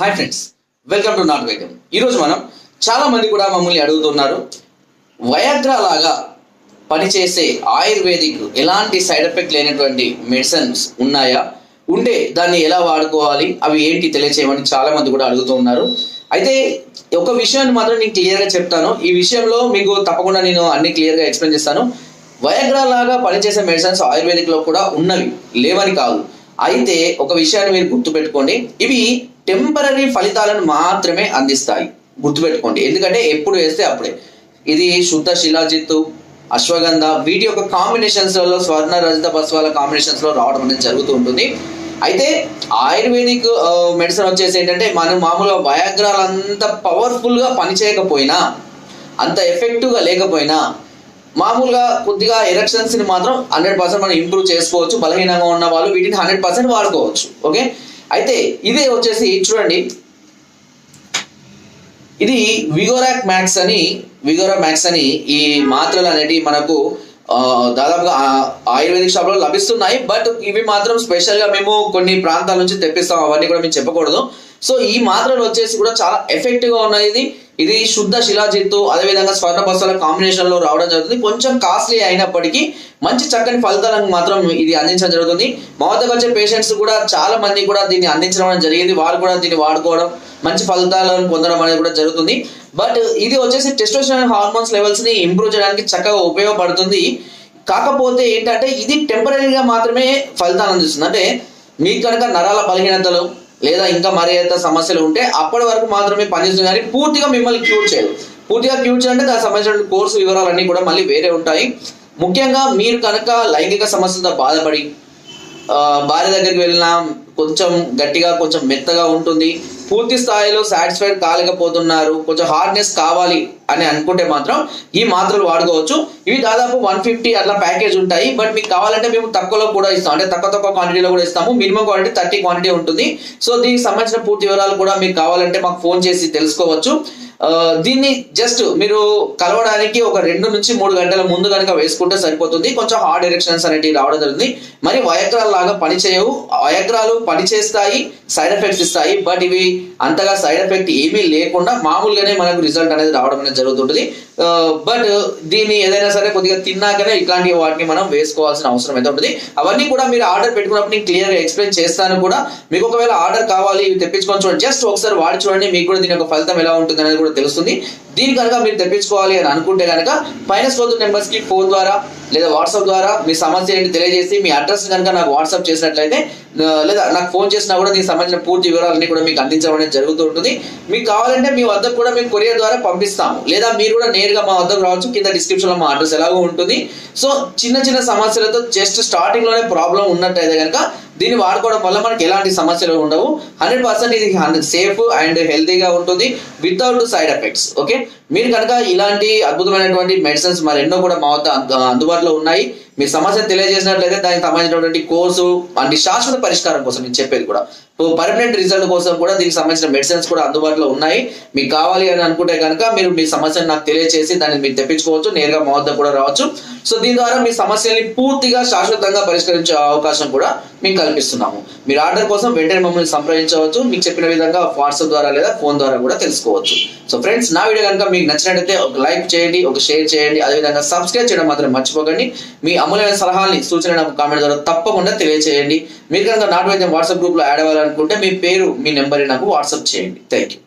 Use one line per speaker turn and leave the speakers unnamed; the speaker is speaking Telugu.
Hi friends welcome to not welcome ఈరోజు మనం చాలా మంది కూడా మమ్మల్ని అడుగుతున్నారు వయాగ్రా లాగా పనిచేసే ఆయుర్వేదిక్ ఎలాంటి సైడ్ ఎఫెక్ట్ లేనటువంటి మెడిసిన్స్ ఉన్నాయా? ఉంటే దాన్ని ఎలా వాడుకోవాలి? అవి ఏంటి తెలియచేయమని చాలా మంది కూడా అడుగుతూ ఉన్నారు. అయితే ఒక విషయాన్ని మాత్రం నేను క్లియర్గా చెప్తాను. ఈ విషయంలో మీకు తప్పకుండా నేను అన్ని క్లియర్గా ఎక్స్ప్లెయిన్ చేస్తాను. వయాగ్రా లాగా పనిచేసే మెడిసిన్స్ ఆయుర్వేదిక్లో కూడా ఉన్నవి లేవని కాదు. అయితే ఒక విషయాన్ని మీరు గుర్తుపెట్టుకోండి. ఇవి టెంపరీ ఫలితాలను మాత్రమే అందిస్తాయి. గుర్తుపెట్టుకోండి. ఎందుకంటే ఎప్పుడు వేస్తే అప్పుడే. ఇది శుద్ధ శిలాజిత్తు అశ్వగంధ వీటి యొక్క కాంబినేషన్స్లలో స్వర్ణ రజిత బస్వాల కాంబినేషన్స్లో రావడం అనేది జరుగుతూ ఉంటుంది. అయితే ఆయుర్వేదిక్ మెడిసిన్ వచ్చేసి ఏంటంటే మనం మామూలుగా వయాగ్రాలు అంత పవర్ఫుల్గా పనిచేయకపోయినా అంత ఎఫెక్టివ్గా లేకపోయినా మామూలుగా కొద్దిగా ఎరక్షన్స్ని మాత్రం హండ్రెడ్ పర్సెంట్ మనం ఇంప్రూవ్ చేసుకోవచ్చు బలహీనంగా ఉన్న వాళ్ళు వీటిని హండ్రెడ్ పర్సెంట్ వాడుకోవచ్చు. ఓకే? అయితే ఇదే వచ్చేసి చూడండి. ఇది విగోరాక్ మ్యాక్స్ అని విగోరా మ్యాక్స్ అని ఈ మాత్రలు అనేటివి మనకు దాదాపుగా ఆయుర్వేదిక్ షాప్లో లభిస్తున్నాయి. బట్ ఇవి మాత్రం స్పెషల్గా మేము కొన్ని ప్రాంతాల నుంచి తెప్పిస్తాం. అవన్నీ కూడా మేము చెప్పకూడదు. సో ఈ మాత్రలు వచ్చేసి కూడా చాలా ఎఫెక్టివ్గా ఉన్నాయి. ఇది శుద్ధ శిలాజిత్తు అదేవిధంగా స్వర్ణ బస్తాల కాంబినేషన్లో రావడం జరుగుతుంది. కొంచెం కాస్ట్లీ అయినప్పటికీ మంచి చక్కని ఫలితాలను మాత్రం ఇది అందించడం జరుగుతుంది. మా వద్దకు వచ్చే పేషెంట్స్ కూడా చాలా మంది కూడా దీన్ని అందించడం అనేది జరిగింది. వారు కూడా దీన్ని వాడుకోవడం మంచి ఫలితాలను పొందడం అనేది కూడా జరుగుతుంది. బట్ ఇది వచ్చేసి టెస్టోస్టెరాన్ హార్మోన్స్ లెవెల్స్ని ఇంప్రూవ్ చేయడానికి చక్కగా ఉపయోగపడుతుంది. కాకపోతే ఏంటంటే ఇది టెంపరీగా మాత్రమే ఫలితాలు అందిస్తుంది. అంటే మీకు కనుక నరాల బలహీనతలు లేదా ఇంకా మరి ఏదైతే సమస్యలు ఉంటే అప్పటి వరకు మాత్రమే పనిచేస్తుంది కానీ పూర్తిగా మిమ్మల్ని క్యూర్ చేయదు పూర్తిగా క్యూర్ చేయాలంటే దానికి సంబంధించిన కోర్సు వివరాలన్నీ కూడా మళ్ళీ వేరే ఉంటాయి. ముఖ్యంగా మీరు కనుక లైంగిక సమస్యలతో బాధపడి భార్య దగ్గరికి వెళ్ళినా కొంచెం గట్టిగా కొంచెం మెత్తగా ఉంటుంది. పూర్తి స్థాయిలో సాటిస్ఫైడ్ కాలేకపోతున్నారు. కొంచెం హార్డ్నెస్ కావాలి. అని అనుకుంటే మాత్రం ఈ మాత్రలు వాడుకోవచ్చు. ఇవి దాదాపు వన్ ఫిఫ్టీ అట్లా ప్యాకేజ్ ఉంటాయి. బట్ మీకు కావాలంటే మేము తక్కువలో కూడా ఇస్తాం. అంటే తక్కువ తక్కువ క్వాంటిటీలో కూడా ఇస్తాము. మినిమం క్వాంటిటీ థర్టీ క్వాంటిటీ ఉంటుంది. సో దీనికి సంబంధించిన పూర్తి వివరాలు కూడా మీకు కావాలంటే మాకు ఫోన్ చేసి తెలుసుకోవచ్చు. దీన్ని జస్ట్ మీరు కలవడానికి ఒక రెండు నుంచి మూడు గంటల ముందు కనుక వేసుకుంటే సరిపోతుంది. కొంచెం హార్డ్ ఎరెక్షన్స్ అనేటివి రావడం జరుగుతుంది. మరి వయగ్రాలు లాగా పని చేయవు. వయగ్రాలు పని చేస్తాయి సైడ్ ఎఫెక్ట్స్ ఇస్తాయి. బట్ ఇవి అంతగా సైడ్ ఎఫెక్ట్ ఏమీ లేకుండా మామూలుగానే మనకు రిజల్ట్ అనేది రావడం అనేది జరుగుతుంటుంది. బట్ దీన్ని ఏదైనా సరే కొద్దిగా తిన్నాకనే ఇట్లాంటి వాటిని మనం వేసుకోవాల్సిన అవసరం అయితే ఉంటుంది. అవన్నీ కూడా మీరు ఆర్డర్ పెట్టుకున్నప్పుడు నేను క్లియర్గా ఎక్స్ప్లెయిన్ చేస్తాను కూడా. మీకు ఒకవేళ ఆర్డర్ కావాలి ఇవి తెప్పించుకొని చూడండి. జస్ట్ ఒకసారి వాడి చూడండి మీకు కూడా దీని యొక్క ఫలితం ఎలా ఉంటుంది అనేది కూడా తెలుస్తుంది. దీని కనుక మీరు తెప్పించుకోవాలి అని అనుకుంటే కనుక పైన స్పోతు నెంబర్స్కి ఫోన్ ద్వారా లేదా వాట్సాప్ ద్వారా మీ సమస్య ఏంటి తెలియజేసి మీ అడ్రస్ కనుక నాకు వాట్సాప్ చేసినట్లయితే లేదా నాకు ఫోన్ చేసినా కూడా దీనికి సంబంధించిన పూర్తి వివరాలన్నీ కూడా మీకు అందించడం అనేది జరుగుతూ ఉంటుంది. మీకు కావాలంటే మీ వద్దకు కూడా మేము కొరియర్ ద్వారా పంపిస్తాము. లేదా మీరు కూడా నేరుగా మా వద్దకు రావచ్చు. కింద డిస్క్రిప్షన్లో మా అడ్రస్ ఎలాగో ఉంటుంది. సో చిన్న చిన్న సమస్యలతో జస్ట్ స్టార్టింగ్లోనే ప్రాబ్లం ఉన్నట్టయితే కనుక దీన్ని వాడుకోవడం వల్ల మనకి ఎలాంటి సమస్యలు ఉండవు. హండ్రెడ్ పర్సెంట్ ఇది హండ్రెడ్ సేఫ్ అండ్ హెల్తీగా ఉంటుంది వితౌట్ సైడ్ ఎఫెక్ట్స్ ఓకే మీరు కనుక ఇలాంటి అద్భుతమైనటువంటి మెడిసిన్స్ మరెన్నో కూడా మా వద్ద అందుబాటులో ఉన్నాయి. మీ సమస్య తెలియజేసినట్లయితే దానికి సంబంధించినటువంటి కోర్సు అంటే శాశ్వత పరిష్కారం కోసం నేను చెప్పేది కూడా. పర్మనెంట్ రిజల్ట్ కోసం కూడా దీనికి సంబంధించిన మెడిసిన్స్ కూడా అందుబాటులో ఉన్నాయి. మీకు కావాలి అని అనుకుంటే కనుక మీరు మీ సమస్యను నాకు తెలియజేసి దాన్ని మీరు తెప్పించుకోవచ్చు. నేరుగా మా వద్ద కూడా రావచ్చు. సో దీని ద్వారా మీ సమస్యల్ని పూర్తిగా శాశ్వతంగా పరిష్కరించే అవకాశం కూడా మేము కల్పిస్తున్నాము. మీరు ఆర్డర్ కోసం వెంటనే మమ్మల్ని సంప్రదించవచ్చు. మీకు చెప్పిన విధంగా వాట్సాప్ ద్వారా లేదా ఫోన్ ద్వారా కూడా తెలుసుకోవచ్చు. సో ఫ్రెండ్స్ నా వీడియో కనుక మీకు నచ్చినట్లయితే ఒక లైక్ చేయండి ఒక షేర్ చేయండి. అదేవిధంగా సబ్స్క్రైబ్ చేయడం మాత్రం మర్చిపోకండి. మీ అమూల్యమైన సలహాలని సూచన నాకు కామెంట్ ద్వారా తప్పకుండా తెలియజేయండి మీరు కనుక నాటు వైద్యం వాట్సాప్ గ్రూప్లో యాడ్ చేయాలనుకుంటే మీ పేరు మీ నెంబర్ నాకు వాట్సాప్ చేయండి. Thank you